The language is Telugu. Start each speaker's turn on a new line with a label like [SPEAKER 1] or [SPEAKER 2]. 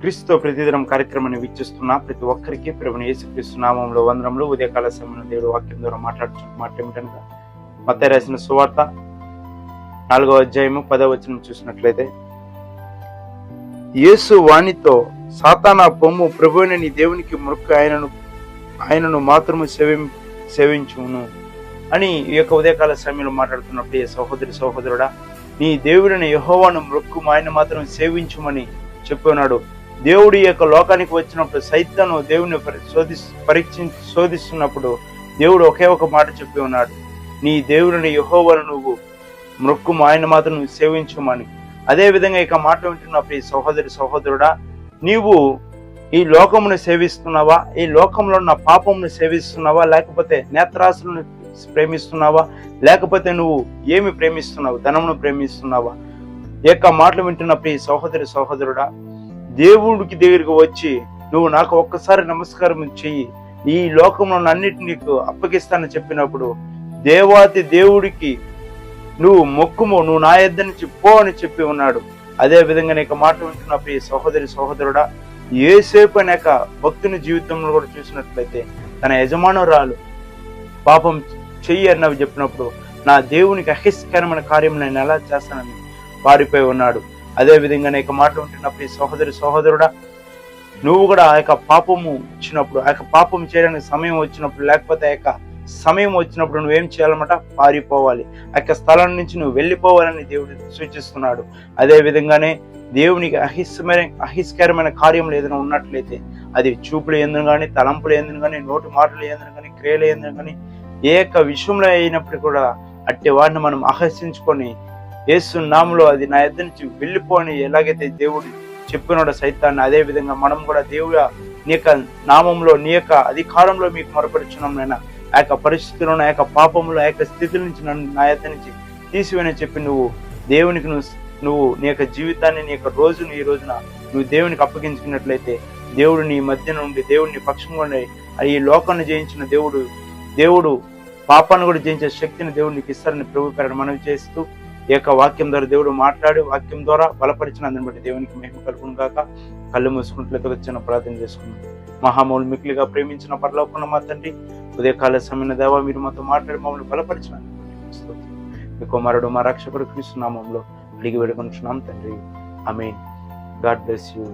[SPEAKER 1] క్రీస్తుతో ప్రతిదినం కార్యక్రమాన్ని వీక్షిస్తున్న ప్రతి ఒక్కరికి ప్రభుని యేసుక్రీస్తు నామంలో వందనంలో ఉదయకాల సమయంలో దేవుడు వాక్యం ద్వారా మాట్లాడుతున్న మాట ఏమిటనగా మత రాసిన సువార్త నాలుగవ అధ్యాయము పదవ వచనం చూసినట్లయితే యేసు వాణితో సాతానా బొమ్ము ప్రభువుని నీ దేవునికి మొక్కు ఆయనను ఆయనను మాత్రము సేవి సేవించును అని ఈ యొక్క ఉదయకాల సమయంలో మాట్లాడుతున్నప్పుడు ఏ సహోదరి సహోదరుడా నీ దేవుడిని యహోవాను మృక్కు ఆయన మాత్రం సేవించుమని చెప్పినాడు దేవుడి యొక్క లోకానికి వచ్చినప్పుడు సైతాను దేవుని శోధి పరీక్షి శోధిస్తున్నప్పుడు దేవుడు ఒకే ఒక మాట చెప్పి ఉన్నాడు. నీ దేవుడిని యహోవను నువ్వు మృక్కు ఆయన మాత్రం నువ్వు సేవించుమని. అదే విధంగా ఇక మాట వింటున్నప్పుడు ఈ సహోదరి సహోదరుడా నీవు ఈ లోకమును సేవిస్తున్నావా? ఈ లోకంలో ఉన్న పాపమును సేవిస్తున్నావా? లేకపోతే నేత్రాసులను ప్రేమిస్తున్నావా? లేకపోతే నువ్వు ఏమి ప్రేమిస్తున్నావు? ధనమును ప్రేమిస్తున్నావా? ఈ యొక్క మాటలు వింటున్నప్పుడు ఈ సహోదరి సహోదరుడా దేవుడికి దగ్గరికి వచ్చి నువ్వు నాకు ఒక్కసారి నమస్కారం చెయ్యి. ఈ లోకంలో అన్నిటి నీకు అప్పగిస్తానని చెప్పినప్పుడు దేవాతి దేవుడికి నువ్వు మొక్కుము నువ్వు నా ఇద్దరి నుంచి పో అని చెప్పి ఉన్నాడు. అదే విధంగా నీకు మాట వింటున్నప్పుడు ఈ సహోదరి సహోదరుడా. ఏసేపు అనేక భక్తుని జీవితంలో కూడా చూసినట్లయితే తన యజమానురాలు పాపం చెయ్యి అన్నవి చెప్పినప్పుడు నా దేవునికి అహిస్కరమైన కార్యం నేను ఎలా చేస్తానని పారిపోయి ఉన్నాడు. అదే విధంగా నీకు మాటలు ఉంటున్నప్పుడు ఈ సహోదరి సహోదరుడా నువ్వు కూడా ఆ యొక్క పాపము వచ్చినప్పుడు ఆ యొక్క పాపం చేయడానికి సమయం వచ్చినప్పుడు లేకపోతే ఆ యొక్క సమయం వచ్చినప్పుడు నువ్వేం చేయాలన్నమాట? పారిపోవాలి. ఆ యొక్క స్థలం నుంచి నువ్వు వెళ్ళిపోవాలని దేవుడు సూచిస్తున్నాడు. అదే విధంగానే దేవునికి అహిస్కరమైన అహిస్కరమైన కార్యములు ఏదైనా ఉన్నట్లయితే అది చూపులు ఏందని కానీ తలంపులు ఏందని కానీ నోటు మాటలు ఏందని కానీ క్రియలు ఏందని కానీ ఏ యొక్క విషయంలో అయినప్పుడు కూడా అట్టి వాడిని మనం ఆహర్షించుకొని యేసు నామలో అది నా ఎద్దు నుంచి వెళ్ళిపోని ఎలాగైతే దేవుడు చెప్పినాడో సైతాన్ని అదే విధంగా మనం కూడా దేవుడు నీ యొక్క నామంలో నీ యొక్క అధికారంలో మీకు మొరపడుచున్నాం నైనా ఆ యొక్క పరిస్థితుల్లో ఆ యొక్క పాపంలో ఆ యొక్క స్థితుల నుంచి నన్ను నా ఎద్ద నుంచి తీసివేయని చెప్పి నువ్వు దేవునికి నువ్వు నువ్వు నీ యొక్క జీవితాన్ని నీ యొక్క రోజును ఈ రోజున నువ్వు దేవునికి అప్పగించుకున్నట్లయితే దేవుడు నీ మధ్య నుండి దేవుడిని పక్షంగా ఈ లోకాన్ని జయించిన దేవుడు దేవుడు పాపాన్ని కూడా జయించే శక్తిని దేవుడు నీకు ఇస్తారని ప్రభు పేరని మనవి చేస్తూ ఈ యొక్క వాక్యం ద్వారా దేవుడు మాట్లాడి వాక్యం ద్వారా బలపరిచిన అందుని బట్టి దేవునికి మేము కలుగును కాక కళ్ళు మూసుకుంటూ చిన్న ప్రార్థన చేసుకున్నాం మహామౌలు మిక్కిలిగా ప్రేమించిన పరలోకున్న మా తండ్రి ఉదయకాల సమయంలో దేవా మీరు మాతో మాట్లాడి మమ్మల్ని బలపరిచిన మీ కుమారుడు మా రక్షకుడు క్రీస్తు నామంలో అడిగి వేడుకుంటున్నాం తండ్రి. ఆమె గాడ్ బ్లెస్ యూ.